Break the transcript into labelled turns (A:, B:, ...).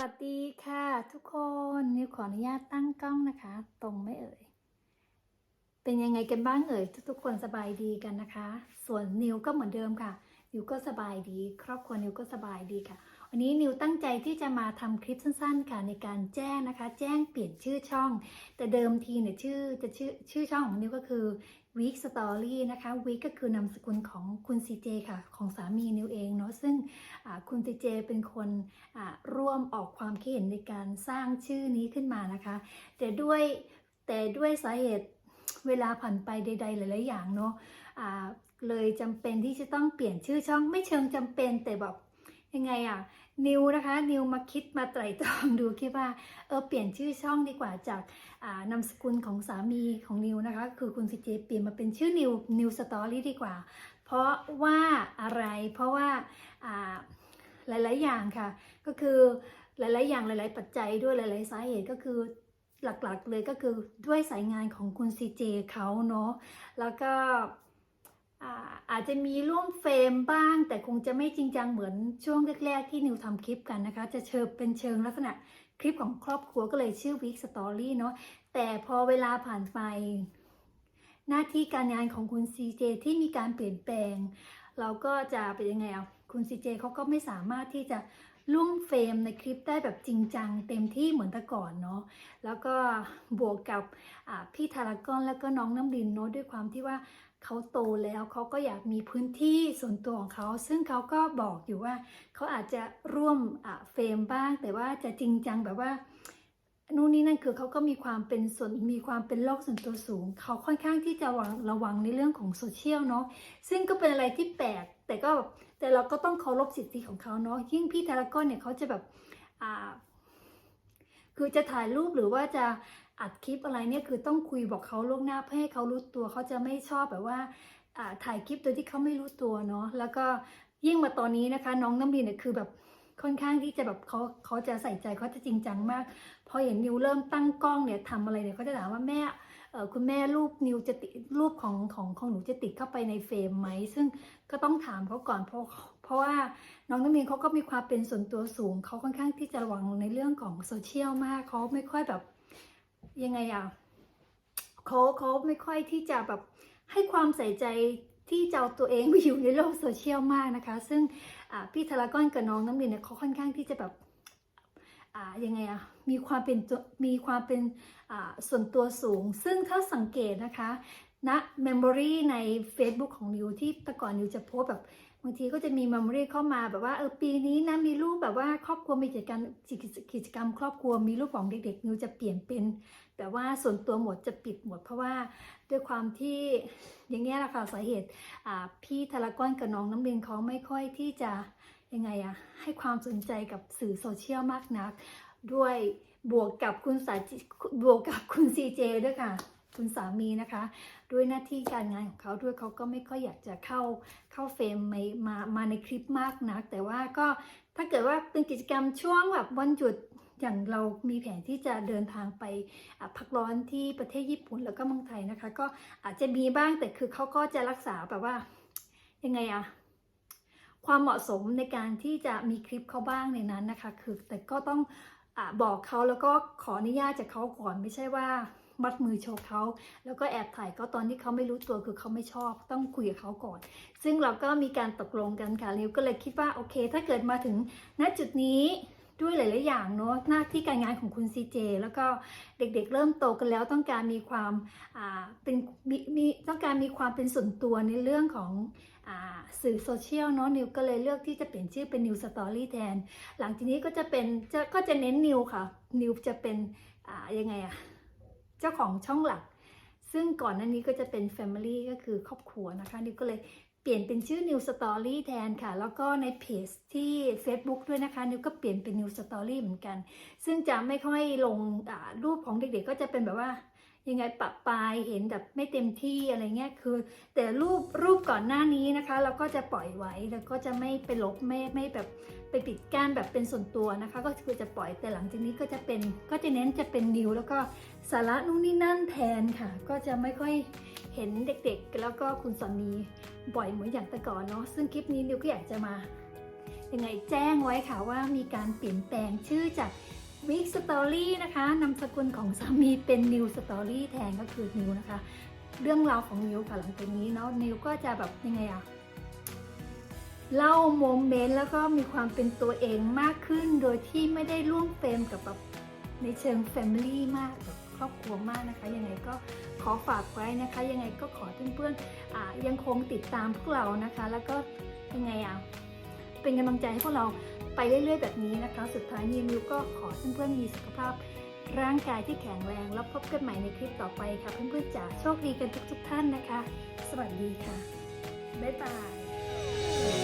A: วัสดีค่ะทุกคนนิวขออนุญาตตั้งกล้องนะคะ ตรงไม่เอ่ย เป็นยังไงกันบ้างเอ่ย ทุกๆคนสบายดีกันนะคะ ส่วนนิวก็เหมือนเดิมค่ะ นิวก็สบายดี ครอบครัวนิวก็สบายดีค่ะ วันนี้นิวตั้งใจที่จะมาทำคลิปสั้นๆ ค่ะในการแจ้งนะคะ แจ้งเปลี่ยนชื่อช่อง แต่เดิมทีเนี่ยชื่อจะชื่อชื่อช่องของนิวก็คือ Week Story นะคะ Week ก็คือนามสกุลของคุณซีเจค่ะ ของสามีนิวเองเนาะซึ่งคุณซีเจเป็นคนร่วมออกความคิดเห็นในการสร้างชื่อนี้ขึ้นมานะคะ แต่ด้วยแต่ด้วยสาเหตุเวลาผ่านไปใด ๆ หลาย ๆ อย่างเนาะ เลยจำเป็นที่จะต้องเปลี่ยนชื่อช่องไม่เชิงจำเป็นแต่แบบยังไงอะนิวนะคะนิวมาคิดมาไตร่ตรองดูคิดว่าเออเปลี่ยนชื่อช่องดีกว่าจากนามสกุลของสามีของนิวนะคะคือคุณซีเจเปลี่ยนมาเป็นชื่อนิวนิวสตอรี่ดีกว่า เพราะว่าอะไรเพราะว่าหลาย ๆ อย่างค่ะ ก็คือหลาย ๆ อย่างหลาย ๆ ปัจจัยด้วยหลาย ๆ สาเหตุก็คือหลัก ๆ เลยก็คือด้วยสายงานของคุณซีเจเขาเนาะแล้วก็ อาจจะมีร่วมเฟรมบ้าง แต่คงจะไม่จริงจังเหมือนช่วงแรก ๆ ที่นิวทำคลิปกันนะคะ จะเชิญเป็นเชิงลักษณะคลิปของครอบครัวก็เลยชื่อ Week Story เนาะแต่พอเวลาผ่านไป หน้าที่การงานของคุณซีเจที่มีการเปลี่ยนแปลง เราก็จะเป็นยังไงอะคุณซีเจเขาก็ไม่สามารถที่จะลุ่มเฟรมในคลิปได้แบบจริงจังเต็มที่เหมือนแต่ก่อนเนาะแล้วก็บวกกับพี่ทารากอนแล้วก็น้องน้ำลินเนาะด้วยความที่ว่าเขาโตแล้วเขาก็อยากมีพื้นที่ส่วนตัวของเขา ซึ่งเขาก็บอกอยู่ว่าเขาอาจจะร่วมเฟรมบ้าง แต่ว่าจะจริงจังแบบว่า นู่นนี่นั่นคือเขาก็มีความเป็นส่วนมีความเป็นโลกส่วนตัวสูง เขาค่อนข้างที่จะระวังระวังในเรื่องของโซเชียลเนาะซึ่งก็เป็นอะไรที่แปลกแต่ก็แต่เราก็ต้องเคารพสิทธิของเขาเนาะยิ่งพี่ทารากอนเนี่ยเขาจะแบบอ่าคือจะถ่ายรูปหรือว่าจะอัดคลิปอะไรเนี่ยคือต้องคุยบอกเขาล่วงหน้าเพื่อให้เขารู้ตัวเขาจะไม่ชอบแบบว่าอ่าถ่ายคลิปโดยที่เขาไม่รู้ตัวเนาะแล้วก็ยิ่งมาตอนนี้นะคะ น้องน้ำลินเนี่ยคือแบบ ค่อนข้างที่จะแบบเขาเขาจะใส่ใจเขาจะจริงจังมาก พอเห็นนิวเริ่มตั้งกล้องเนี่ยทำอะไรเนี่ยเขาจะถามว่าแม่เออคุณแม่รูปนิวจะติดรูปของของของหนูจะติดเข้าไปในเฟรมไหม ซึ่งก็ต้องถามเขาก่อนเพราะเพราะว่าน้องน้ำมินเขาก็มีความเป็นส่วนตัวสูง เขาค่อนข้างที่จะระวังในเรื่องของโซเชียลมากเขาไม่ค่อยแบบยังไงอะเขาเขาไม่ค่อยที่จะแบบให้ความใส่ใจ ที่จะเอาตัวเองไปอยู่ในโลกโซเชียลมากนะคะ ซึ่งพี่ทารากอนกับน้องน้ำมินเนี่ยเขาค่อนข้างที่จะแบบยังไงอะมีความเป็นมีความเป็นส่วนตัวสูง ซึ่งถ้าสังเกตนะคะณ Memory ใน Facebook ของนิวที่แต่ก่อนนิวจะโพสแบบ บางทีก็จะมี Memory เข้ามาแบบว่าเออปีนี้นะมีรูปแบบว่าครอบครัวมีกิจกรรมกิจกรรม ครอบครัวมีรูปของเด็กๆนิวจะเปลี่ยนเป็นแบบว่าส่วนตัวหมดจะปิดหมด เพราะว่าด้วยความที่อย่างเงี้ยแหละค่ะสาเหตุพี่ทารากอนกับน้องน้ำเบนเขาไม่ค่อยที่จะยังไงอะให้ความสนใจกับสื่อโซเชียลมากนัก ด้วยบวกกับคุณสาจิบวกกับคุณซีเจด้วยค่ะ คุณสามีนะคะ ด้วยหน้าที่การงานของเขาด้วยเขาก็ไม่ค่อยอยากจะเข้าเข้าเฟรมมามามาในคลิปมากนัก แต่ว่าก็ถ้าเกิดว่าเป็นกิจกรรมช่วงแบบวันหยุดอย่างเรามีแผนที่จะเดินทางไปพักร้อนที่ประเทศญี่ปุ่นแล้วก็เมืองไทยนะคะ ก็อาจจะมีบ้างแต่คือเขาก็จะรักษาแบบว่ายังไงอะความเหมาะสมในการที่จะมีคลิปเขาบ้างในนั้นนะคะ คือแต่ก็ต้องอบอกเขาแล้วก็ขออนุญาตจากเขาก่อนไม่ใช่ว่า มัดมือโชว์เขาแล้วก็แอบถ่ายก็ตอนที่เขาไม่รู้ตัวคือเขาไม่ชอบ ต้องคุยกับเขาก่อน ซึ่งเราก็มีการตกลงกันค่ะริวก็เลยคิดว่าโอเค ถ้าเกิดมาถึงณจุดนี้ด้วยหลาย ๆ อย่างเนาะหน้าที่การงานของคุณซีเจแล้วก็เด็ก ๆเริ่มโตกันแล้วต้องการมีความาเป็นมมีต้องการมีความเป็นส่วนตัวในเรื่องของอสื่อโซเชียลเนาะนิวก็เลยเลือกที่จะเปลี่ยนชื่อเป็นนิวสตอรี่แทน หลังจากนี้ก็จะเป็นจะก็จะเน้นนิวค่ะนิวจะเป็นยังไงอะ เจ้าของช่องหลัก ซึ่งก่อนหน้านี้ก็จะเป็น Family ก็คือครอบครัวนะคะ นิวก็เลยเปลี่ยนเป็นชื่อ New Story แทนค่ะ แล้วก็ในเพจที่ Facebook ด้วยนะคะ นิวก็เปลี่ยนเป็น New Story เหมือนกัน ซึ่งจะไม่ค่อยลงรูปของเด็กๆ ก็จะเป็นแบบว่า ยังไงปะปลายเห็นแบบไม่เต็มที่อะไรเงี้ยคือ แต่รูปรูปก่อนหน้านี้นะคะ เราก็จะปล่อยไว้แล้วก็จะไม่ไปลบไม่ไม่แบบไปปิดกั้นแบบเป็นส่วนตัวนะคะ ก็คือจะปล่อยแต่หลังจากนี้ก็จะเป็นก็จะเน้นจะเป็นนิวแล้วก็สาระนู่นนี่นั่นแทนค่ะ ก็จะไม่ค่อยเห็นเด็กๆ แล้วก็คุณสามีบ่อยเหมือนอย่างแต่ก่อนเนาะซึ่งคลิปนี้นิวก็อยากจะมายังไงแจ้งไว้ค่ะว่ามีการเปลี่ยนแปลงชื่อจาก วิกสตอรี่นะคะนามสกุลของสามีเป็นนิวสตอรี่แทนก็คือนิวนะคะ เรื่องราวของนิวค่ะหลังจากนี้เนาะนิวก็จะแบบยังไงอะเล่าโมเมนต์แล้วก็มีความเป็นตัวเองมากขึ้น โดยที่ไม่ได้ร่วมเฟรมกับแบบในเชิงแฟมิลี่มากแบบครอบครัวมากนะคะ ยังไงก็ขอฝากไว้นะคะ ยังไงก็ขอเพื่อนๆอ่ายังคงติดตามพวกเรานะคะ แล้วก็ยังไงอะเป็นกำลังใจให้พวกเรา ไปเรื่อยๆแบบนี้นะคะ สุดท้ายนี้มิวก็ขอเพื่อนๆมีสุขภาพ ร่างกายที่แข็งแรง แล้วพบกันใหม่ในคลิปต่อไปค่ะเพื่อนๆจ๋าโชคดีกันทุกๆท่านนะคะ สวัสดีค่ะ บ๊ายบาย